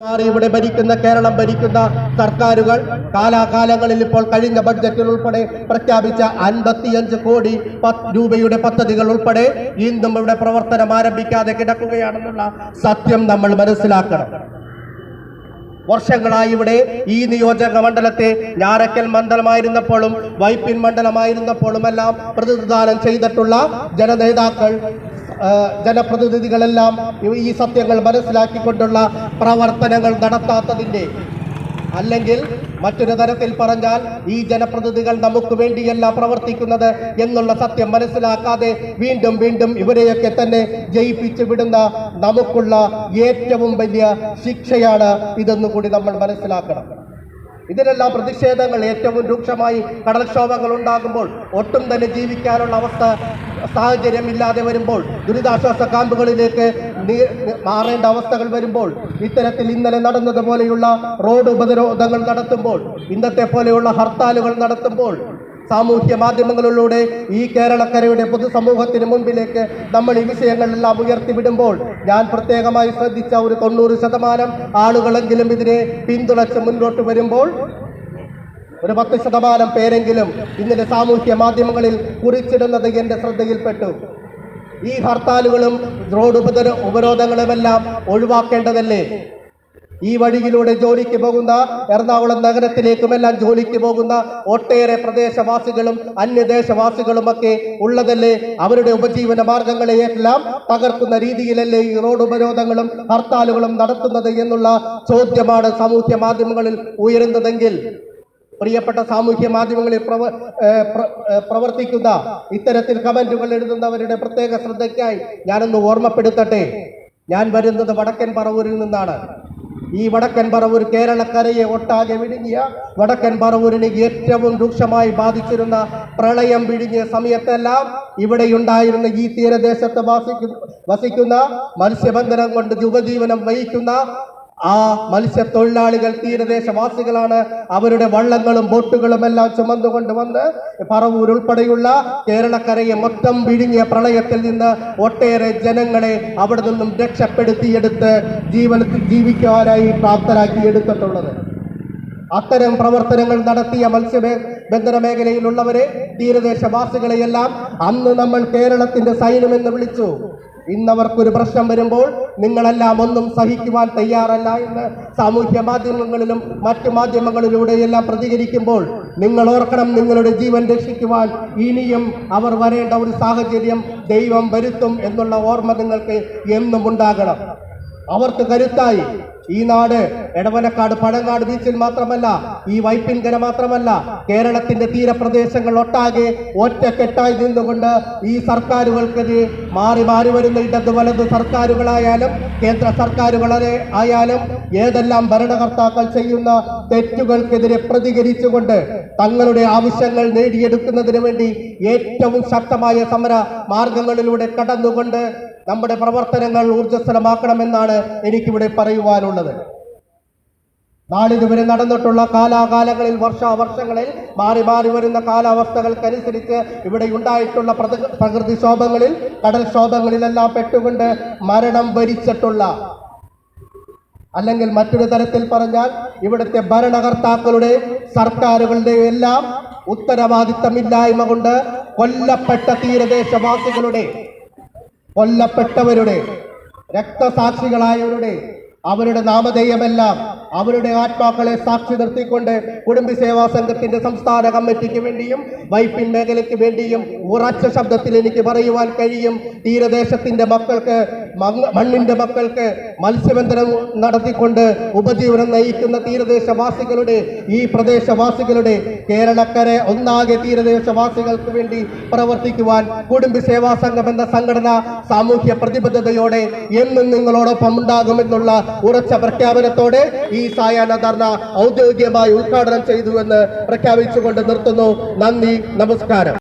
ഇവിടെ ഭരിക്കുന്ന കേരളം ഭരിക്കുന്ന സർക്കാരുകൾ കാലാകാലങ്ങളിൽ ഇപ്പോൾ കഴിഞ്ഞ ബഡ്ജറ്റിൽ ഉൾപ്പെടെ പ്രഖ്യാപിച്ച അൻപത്തിയഞ്ച് കോടി രൂപയുടെ പദ്ധതികൾ ഉൾപ്പെടെ ഇന്നും ഇവിടെ പ്രവർത്തനം ആരംഭിക്കാതെ കിടക്കുകയാണെന്നുള്ള സത്യം നമ്മൾ മനസ്സിലാക്കണം. വർഷങ്ങളായി ഇവിടെ ഈ നിയോജക മണ്ഡലത്തെ ഞാറക്കൽ മണ്ഡലമായിരുന്നപ്പോഴും വൈപ്പിൻ മണ്ഡലമായിരുന്നപ്പോഴും എല്ലാം പ്രതിനിധാനം ചെയ്തിട്ടുള്ള ജനനേതാക്കൾ ജനപ്രതിനിധികളെല്ലാം ഈ സത്യങ്ങൾ മനസ്സിലാക്കിക്കൊണ്ടുള്ള പ്രവർത്തനങ്ങൾ നടത്താത്തതിന്റെ അല്ലെങ്കിൽ മറ്റൊരു തരത്തിൽ പറഞ്ഞാൽ ഈ ജനപ്രതിനിധികൾ നമുക്ക് വേണ്ടിയല്ല പ്രവർത്തിക്കുന്നത് എന്നുള്ള സത്യം മനസ്സിലാക്കാതെ വീണ്ടും വീണ്ടും ഇവരെയൊക്കെ തന്നെ ജയിപ്പിച്ചു വിടുന്ന നമുക്കുള്ള ഏറ്റവും വലിയ ശിക്ഷയാണ് ഇതെന്ന് കൂടി നമ്മൾ മനസ്സിലാക്കണം. ഇതിനെല്ലാം പ്രതിഷേധങ്ങൾ ഏറ്റവും രൂക്ഷമായി കടൽക്ഷോഭങ്ങൾ ഉണ്ടാകുമ്പോൾ ഒട്ടും തന്നെ ജീവിക്കാനുള്ള അവസ്ഥ സാഹചര്യമില്ലാതെ വരുമ്പോൾ ദുരിതാശ്വാസ ക്യാമ്പുകളിലേക്ക് മാറേണ്ട അവസ്ഥകൾ വരുമ്പോൾ ഇത്തരത്തിൽ ഇന്നലെ നടന്നതുപോലെയുള്ള റോഡ് ഉപരോധങ്ങൾ നടത്തുമ്പോൾ ഇന്നത്തെ പോലെയുള്ള ഹർത്താലുകൾ നടത്തുമ്പോൾ സാമൂഹ്യ മാധ്യമങ്ങളിലൂടെ ഈ കേരളക്കരയുടെ പൊതുസമൂഹത്തിന് മുൻപിലേക്ക് നമ്മൾ ഈ വിഷയങ്ങളെല്ലാം ഉയർത്തിവിടുമ്പോൾ ഞാൻ പ്രത്യേകമായി ശ്രദ്ധിച്ച ഒരു തൊണ്ണൂറ് ശതമാനം ആളുകളെങ്കിലും ഇതിനെ പിന്തുണച്ച് മുന്നോട്ട് വരുമ്പോൾ ഒരു പത്ത് ശതമാനം പേരെങ്കിലും ഇന്നലെ സാമൂഹ്യ മാധ്യമങ്ങളിൽ കുറിച്ചിടുന്നത് എന്റെ ശ്രദ്ധയിൽപ്പെട്ടു. ഈ ഹർത്താലുകളും റോഡ് ഉപദ്ര ഉപരോധങ്ങളുമെല്ലാം ഒഴിവാക്കേണ്ടതല്ലേ? ഈ വഴിയിലൂടെ ജോലിക്ക് പോകുന്ന എറണാകുളം നഗരത്തിലേക്കുമെല്ലാം ജോലിക്ക് പോകുന്ന ഒട്ടേറെ പ്രദേശവാസികളും അന്യദേശവാസികളുമൊക്കെ ഉള്ളതല്ലേ? അവരുടെ ഉപജീവന മാർഗങ്ങളെയെല്ലാം തകർക്കുന്ന രീതിയിലല്ലേ ഈ റോഡ് ഉപരോധങ്ങളും ഹർത്താലുകളും നടത്തുന്നത് എന്നുള്ള ചോദ്യമാണ് സാമൂഹ്യ മാധ്യമങ്ങളിൽ ഉയരുന്നതെങ്കിൽ? പ്രിയപ്പെട്ട സാമൂഹ്യ മാധ്യമങ്ങളിൽ പ്രവ പ്രവർത്തിക്കുന്ന ഇത്തരത്തിൽ കമന്റുകൾ എഴുതുന്നവരുടെ പ്രത്യേക ശ്രദ്ധയ്ക്കായി ഞാനൊന്ന് ഓർമ്മപ്പെടുത്തട്ടെ. ഞാൻ വരുന്നത് വടക്കൻ പറവൂരിൽ നിന്നാണ്. ഈ വടക്കൻ പറവൂർ കേരളക്കരയെ ഒട്ടാകെ വിഴുങ്ങിയ വടക്കൻ പറവൂരിനെ ഏറ്റവും രൂക്ഷമായി ബാധിച്ചിരുന്ന പ്രളയം വിഴുങ്ങിയ സമയത്തെല്ലാം ഇവിടെയുണ്ടായിരുന്ന ഈ തീരദേശത്ത് വാസിക്കുന്ന വസിക്കുന്ന മത്സ്യബന്ധനം കൊണ്ട് ഉപജീവനം വഹിക്കുന്ന ആ മത്സ്യത്തൊഴിലാളികൾ തീരദേശവാസികളാണ്. അവരുടെ വള്ളങ്ങളും ബോട്ടുകളും എല്ലാം ചുമന്നുകൊണ്ട് വന്ന് പറവൂർ ഉൾപ്പെടെയുള്ള കേരളക്കരയെ മൊത്തം വിഴുങ്ങിയ പ്രളയത്തിൽ നിന്ന് ഒട്ടേറെ ജനങ്ങളെ അവിടെ നിന്നും രക്ഷപ്പെടുത്തിയെടുത്ത് ജീവനത്തിൽ ജീവിക്കുവാനായി പ്രാപ്തരാക്കി എടുത്തിട്ടുള്ളത് അത്തരം പ്രവർത്തനങ്ങൾ നടത്തിയ മത്സ്യബന്ധന മേഖലയിലുള്ളവരെ തീരദേശവാസികളെയെല്ലാം അന്ന് നമ്മൾ കേരളത്തിന്റെ സൈന്യം എന്ന് വിളിച്ചു. ഇന്നവർക്കൊരു പ്രശ്നം വരുമ്പോൾ നിങ്ങളെല്ലാം ഒന്നും സഹിക്കുവാൻ തയ്യാറല്ല എന്ന് സാമൂഹ്യ മാധ്യമങ്ങളിലും മറ്റു മാധ്യമങ്ങളിലൂടെയെല്ലാം പ്രതികരിക്കുമ്പോൾ നിങ്ങൾ ഓർക്കണം നിങ്ങളുടെ ജീവൻ രക്ഷിക്കുവാൻ ഇനിയും അവർ വരേണ്ട ഒരു സാഹചര്യം ദൈവം വരുത്തും എന്നുള്ള ഓർമ്മ നിങ്ങൾക്ക് എന്നും ഉണ്ടാകണം. അവർക്ക് കരുത്തായി. ഈ നാട് എടവനക്കാട് പഴങ്ങാട് ബീച്ചിൽ മാത്രമല്ല ഈ വൈപ്പിൻകര മാത്രമല്ല കേരളത്തിന്റെ തീരപ്രദേശങ്ങൾ ഒട്ടാകെ ഒറ്റക്കെട്ടായി നിന്നുകൊണ്ട് ഈ സർക്കാരുകൾക്കെതിരെ മാറി മാറി വരുന്ന ഇടത് വലത് സർക്കാരുകളായാലും കേന്ദ്ര സർക്കാരുകളെ ആയാലും ഏതെല്ലാം ഭരണകർത്താക്കൾ ചെയ്യുന്ന തെറ്റുകൾക്കെതിരെ പ്രതികരിച്ചുകൊണ്ട് തങ്ങളുടെ ആവശ്യങ്ങൾ നേടിയെടുക്കുന്നതിന് വേണ്ടി ഏറ്റവും ശക്തമായ സമര മാർഗങ്ങളിലൂടെ കടന്നുകൊണ്ട് നമ്മുടെ പ്രവർത്തനങ്ങൾ ഊർജസ്വലമാക്കണമെന്നാണ് എനിക്കിവിടെ പറയുവാനുള്ളത്. നാളിതുവരെ നടന്നിട്ടുള്ള കാലാകാലങ്ങളിൽ വർഷാവർഷങ്ങളിൽ മാറി മാറി വരുന്ന കാലാവസ്ഥകൾക്കനുസരിച്ച് ഇവിടെ ഉണ്ടായിട്ടുള്ള പ്രകൃതിക്ഷോഭങ്ങളിൽ കടൽക്ഷോഭങ്ങളിലെല്ലാം പെട്ടുകൊണ്ട് മരണം വരിച്ചിട്ടുള്ള അല്ലെങ്കിൽ മറ്റൊരു തരത്തിൽ പറഞ്ഞാൽ ഇവിടുത്തെ ഭരണകർത്താക്കളുടെ സർക്കാരുകളുടെ എല്ലാം ഉത്തരവാദിത്തമില്ലായ്മ കൊണ്ട് കൊല്ലപ്പെട്ട തീരദേശവാസികളുടെ കൊല്ലപ്പെട്ടവരുടെ രക്തസാക്ഷികളായവരുടെ അവരുടെ നാമധേയമെല്ലാം അവരുടെ ആത്മാക്കളെ സാക്ഷി നിർത്തിക്കൊണ്ട് കുടുംബ സേവാ സംഘത്തിന്റെ സംസ്ഥാന കമ്മിറ്റിക്ക് വേണ്ടിയും വൈപ്പിൻ മേഖലയ്ക്ക് വേണ്ടിയും ഉറച്ച ശബ്ദത്തിൽ എനിക്ക് പറയുവാൻ കഴിയും. തീരദേശത്തിന്റെ മക്കൾക്ക് മണ്ണിന്റെ മക്കൾക്ക് മത്സ്യബന്ധനം നടത്തിക്കൊണ്ട് ഉപജീവനം നയിക്കുന്ന തീരദേശവാസികളുടെ ഈ പ്രദേശവാസികളുടെ കേരളക്കരെ ഒന്നാകെ തീരദേശവാസികൾക്ക് വേണ്ടി പ്രവർത്തിക്കുവാൻ കുടുംബ സേവാ സംഘം എന്ന സംഘടന സാമൂഹ്യ പ്രതിബദ്ധതയോടെ എന്നും നിങ്ങളോടൊപ്പം ഉണ്ടാകുമെന്നുള്ള ഉറച്ച പ്രഖ്യാപനത്തോടെ ഈ സായാഹ്ന ധർണ ഔദ്യോഗികമായി ഉദ്ഘാടനം ചെയ്തു എന്ന് പ്രഖ്യാപിച്ചുകൊണ്ട് നിർത്തുന്നു. നന്ദി നമസ്കാരം.